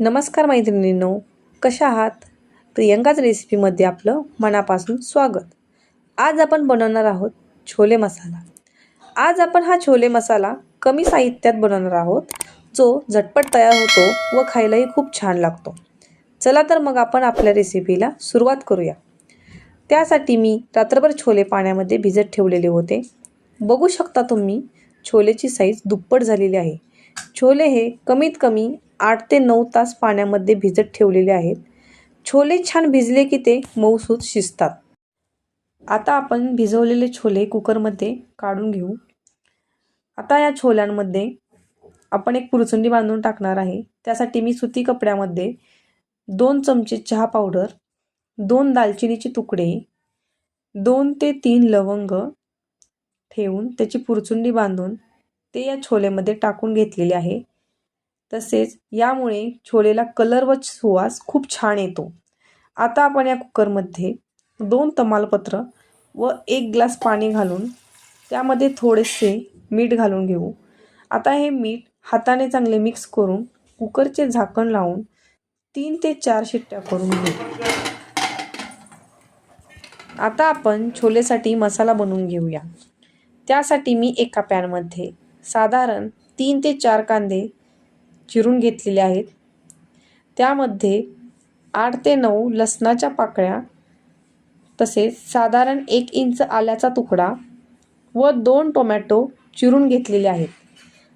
नमस्कार मैत्रिणींनो कशा आहात? प्रियंकाच रेसिपीमध्ये आपलं मनापासून स्वागत. आज आपण बनवणार आहोत छोले मसाला. आज आपण हा छोले मसाला कमी साहित्यात बनवणार आहोत जो झटपट तयार होतो व खायलाही खूप छान लागतो. चला तर मग आपण आपल्या रेसिपीला सुरुवात करूया. त्यासाठी मी रात्रभर छोले पाण्यामध्ये भिजत ठेवलेले होते. बघू शकता तुम्ही छोलेची साईज दुप्पट झालेली आहे. छोले हे कमीत कमी आठ ते नऊ तास पाण्यामध्ये भिजत ठेवलेले आहेत. छोले छान भिजले की ते मऊसूत शिजतात. आता आपण भिजवलेले छोले कुकरमध्ये काढून घेऊ. आता या छोल्यांमध्ये आपण एक पुरचुंडी बांधून टाकणार आहे. त्यासाठी मी सुती कपड्यामध्ये दोन चमचे चहा पावडर दोन दालचिनीचे तुकडे दोन ते तीन लवंग ठेवून त्याची पुरचुंडी बांधून ते या छोलेमध्ये टाकून घेतलेले आहे. तसेच यामुळे छोलेला कलर व सुवास खूप छान येतो. आता आपण या कुकरमध्ये दोन तमालपत्र व एक ग्लास पाणी घालून त्यामध्ये थोडेसे मीठ घालून घेऊ. आता हे मीठ हाताने चांगले मिक्स करून कुकरचे झाकण लावून तीन ते चार शिट्ट्या करून घेऊ. आता आपण छोलेसाठी मसाला बनवून घेऊया. त्यासाठी मी एका पॅनमध्ये साधारण तीन ते चार कांदे चिरून घेतलेले आहेत. त्यामध्ये आठ ते नऊ लसणाच्या पाकळ्या तसेच साधारण एक इंच आल्याचा तुकडा व दोन टोमॅटो चिरून घेतलेले आहेत.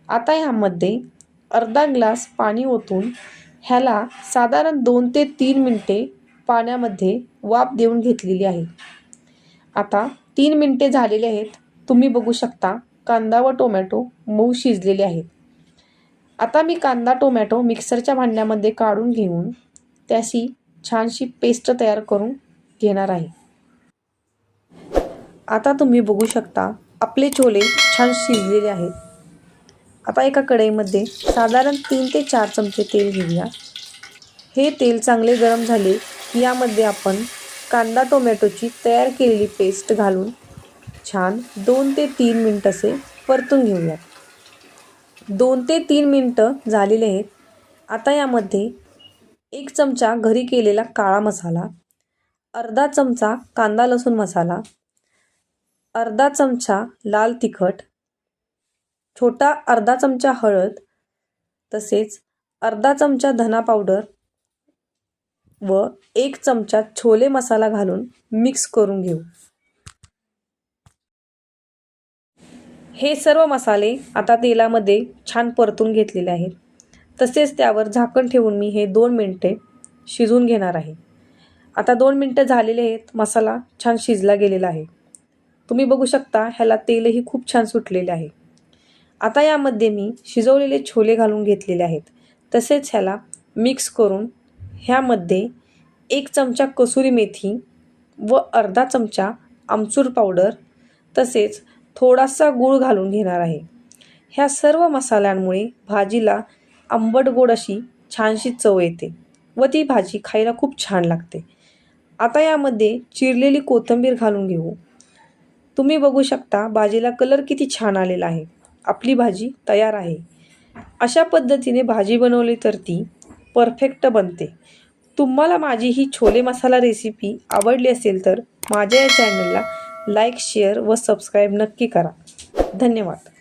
आता ह्यामध्ये अर्धा ग्लास पाणी ओतून ह्याला साधारण दोन ते तीन मिनटे पाण्यामध्ये वाफ देऊन घेतलेली आहे. आता तीन मिनटे झालेले आहेत. तुम्ही बघू शकता कांदा व टोमॅटो मऊ शिजलेले आहेत. आता मी कांदा टोमॅटो मिक्सरच्या भांड्यामध्ये काढून घेऊन त्याची छानशी पेस्ट तयार करून घेणार आहे. आता तुम्ही बघू शकता आपले छोले छान शिजलेले आहेत. आता एका कढईमध्ये साधारण तीन ते चार चमचे तेल घेऊया. हे तेल चांगले गरम झाले की यामध्ये आपण कांदा टोमॅटोची तयार केलेली पेस्ट घालून छान दोन ते तीन मिनट असे परतून घेऊयात. दोन ते तीन मिनटं झालेले आहेत. आता यामध्ये एक चमचा घरी केलेला काळा मसाला अर्धा चमचा कांदा लसूण मसाला अर्धा चमचा लाल तिखट छोटा अर्धा चमचा हळद तसेच अर्धा चमचा धना पावडर व एक चमचा छोले मसाला घालून मिक्स करून घेऊ. हे सर्व मसाले आता तेलामध्ये छान परतून घेतलेले आहेत. तसेच त्यावर झाकण ठेवून मी हे दोन मिनटे शिजून घेणार आहे. आता दोन मिनटं झालेले आहेत मसाला छान शिजला गेलेला आहे. तुम्ही बघू शकता ह्याला तेलही खूप छान सुटलेले आहे. आता यामध्ये मी शिजवलेले छोले घालून घेतलेले आहेत. तसेच ह्याला मिक्स करून ह्यामध्ये एक चमचा कसुरी मेथी व अर्धा चमचा आमचूर पावडर तसेच थोडासा गूळ घालून घेणार आहे. ह्या सर्व मसाल्यांमुळे भाजीला आंबट गोड अशी छानशी चव येते व ती भाजी खायला खूप छान लागते. आता यामध्ये चिरलेली कोथिंबीर घालून घेऊ. तुम्ही बघू शकता भाजीला कलर किती छान आलेला आहे. आपली भाजी तयार आहे. अशा पद्धतीने भाजी बनवली तर ती परफेक्ट बनते. तुम्हाला माझी ही छोले मसाला रेसिपी आवडली असेल तर माझ्या या चॅनलला लाईक शेअर व सबस्क्राईब नक्की करा. धन्यवाद.